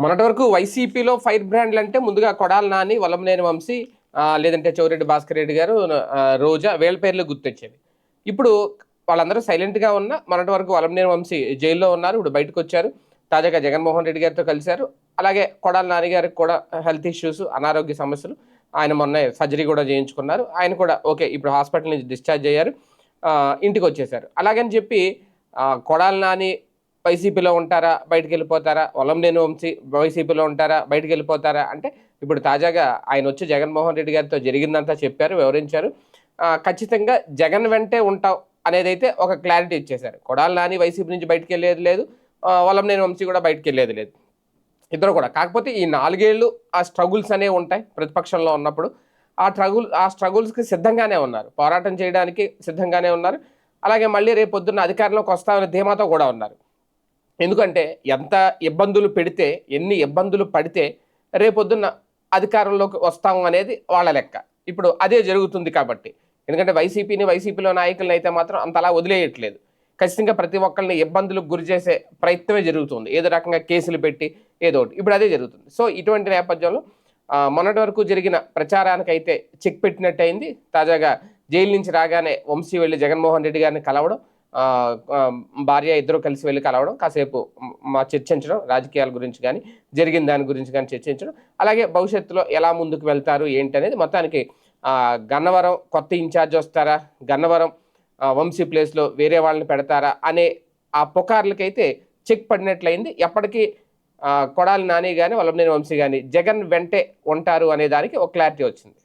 మొన్నటి వరకు వైసీపీలో ఫైర్ బ్రాండ్లు అంటే ముందుగా కొడాల నాని వలంనేని వంశీ లేదంటే చౌరెడ్డి భాస్కర్ రెడ్డి గారు రోజా వీళ్ళ పేర్లు గుర్తొచ్చేవి. ఇప్పుడు వాళ్ళందరూ సైలెంట్గా ఉన్న మొన్నటి వరకు వలంనేని వంశీ జైల్లో ఉన్నారు ఇప్పుడు బయటకు వచ్చారు. తాజాగా జగన్మోహన్ రెడ్డి గారితో కలిశారు. అలాగే కొడాల నాని గారికి కూడా హెల్త్ ఇష్యూస్ అనారోగ్య సమస్యలు ఆయన మొన్న సర్జరీ కూడా చేయించుకున్నారు. ఆయన కూడా ఓకే ఇప్పుడు హాస్పిటల్ నుంచి డిశ్చార్జ్ అయ్యారు. ఇంటికి వచ్చేసారు. అలాగని చెప్పి కొడాల నాని వైసీపీలో ఉంటారా? బయటికి వెళ్ళిపోతారా వలంనేని వంశీ వైసీపీలో ఉంటారా? బయటికి వెళ్ళిపోతారా అంటే ఇప్పుడు తాజాగా ఆయన వచ్చి జగన్మోహన్ రెడ్డి గారితో జరిగిందంతా చెప్పారు వివరించారు. ఖచ్చితంగా జగన్ వెంటే ఉంటాం అనేది అయితే ఒక క్లారిటీ ఇచ్చేశారు. కొడాలి నాని వైసీపీ నుంచి బయటికి వెళ్ళేది లేదు ఆ, వలంనేని వంశీ కూడా బయటికి వెళ్ళేది లేదు. ఇద్దరు కూడా. కాకపోతే ఈ నాలుగేళ్ళు ఆ స్ట్రగుల్స్ అనేవి ఉంటాయి ప్రతిపక్షంలో ఉన్నప్పుడు. ఆ స్ట్రగుల్ ఆ స్ట్రగుల్స్కి సిద్ధంగానే ఉన్నారు. పోరాటం చేయడానికి సిద్ధంగానే ఉన్నారు. అలాగే మళ్ళీ రేపు పొద్దున్న అధికారంలోకి వస్తామనే ధీమాతో కూడా ఉన్నారు. ఎందుకంటే ఎంత ఇబ్బందులు పెడితే ఎన్ని ఇబ్బందులు పడితే రేపొద్దున్న అధికారంలోకి వస్తాము అనేది వాళ్ళ లెక్క. ఇప్పుడు అదే జరుగుతుంది కాబట్టి. ఎందుకంటే వైసీపీని వైసీపీలో నాయకులను అయితే మాత్రం అంత అలా వదిలేయట్లేదు. ఖచ్చితంగా ప్రతి ఒక్కరిని ఇబ్బందులకు గురి చేసే ప్రయత్నమే జరుగుతుంది. ఏదో రకంగా కేసులు పెట్టి ఏదో ఒకటి. ఇప్పుడు అదే జరుగుతుంది. సో ఇటువంటి నేపథ్యంలో మొన్నటి వరకు జరిగిన ప్రచారానికైతే చెక్ పెట్టినట్టయింది. తాజాగా జైలు నుంచి రాగానే వంశీ వెళ్ళి జగన్మోహన్ రెడ్డి గారిని కలవడం భార్య ఇద్దరు కలిసి వెళ్ళి కలవడం కాసేపు మా చర్చించడం రాజకీయాల గురించి కానీ జరిగిన దాని గురించి కానీ చర్చించడం. అలాగే భవిష్యత్తులో ఎలా ముందుకు వెళ్తారు ఏంటి అనేది మొత్తానికి గన్నవరం కొత్త ఇన్ఛార్జ్ వస్తారా గన్నవరం వంశీ ప్లేస్లో వేరే వాళ్ళని పెడతారా అనే ఆ పుకార్లకైతే చెక్ పడినట్లయింది. ఎప్పటికీ కొడాలి నాని కానీ వల్లభనేని వంశీ కానీ జగన్ వెంటే ఉంటారు అనే దానికి ఒక క్లారిటీ వచ్చింది.